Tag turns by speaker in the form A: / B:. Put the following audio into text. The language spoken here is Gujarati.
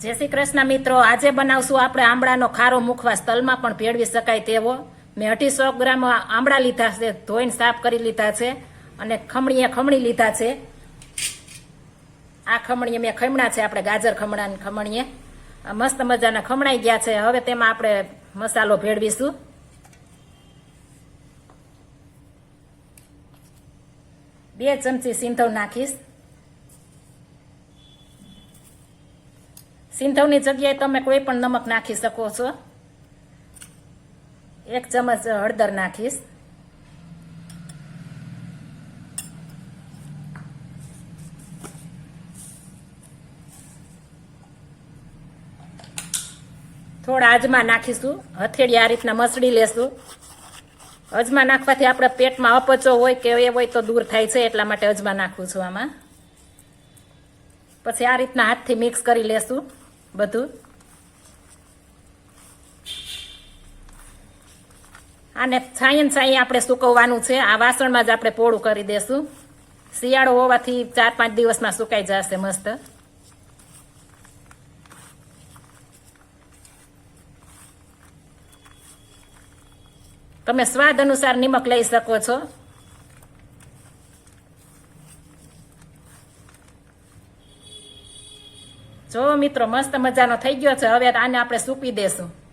A: જય શ્રી કૃષ્ણ મિત્રો. આજે બનાવશું આપણે આંબળાનો ખારો મુખવાસ તલમાં પણ ભેળવી શકાય તેવો. મેં અઢીસો ગ્રામ આંબળા લીધા છે, ધોઈને સાફ કરી લીધા છે અને ખમણીએ ખમણી લીધા છે. આ ખમણીએ મેં ખમણા છે, આપણે ગાજર ખમણા ખમણીએ. મસ્ત મજાના ખમણાઈ ગયા છે. હવે તેમાં આપણે મસાલો ભેળવીશું. બે ચમચી સિંધવ નાખીશ. સિંધવની જગ્યાએ તમે કોઈ પણ નમક નાખી શકો છો. એક ચમચ હળદર નાખીશ. થોડા અજમા નાખીશું. હથેળી આ રીતના મસળી લેશું. અજમા નાખવાથી આપણે પેટમાં અપચો હોય કે એ હોય તો દૂર થાય છે, એટલા માટે અજમા નાખું છું આમાં. પછી આ રીતના હાથથી મિક્સ કરી લેશું. બધું? આને છાંયન છાંય આપણે સુકવવાનું છે? આ વાસણમાં જ આપણે પોળું કરી દેશું. શિયાળો હોવાથી ચાર પાંચ દિવસમાં સુકાઈ જશે મસ્ત. તમે સ્વાદ અનુસાર નિમક લઈ શકો છો. જો મિત્રો મસ્ત મજાનો થઈ ગયો છે. હવે આને આપણે સૂકવી દેશું.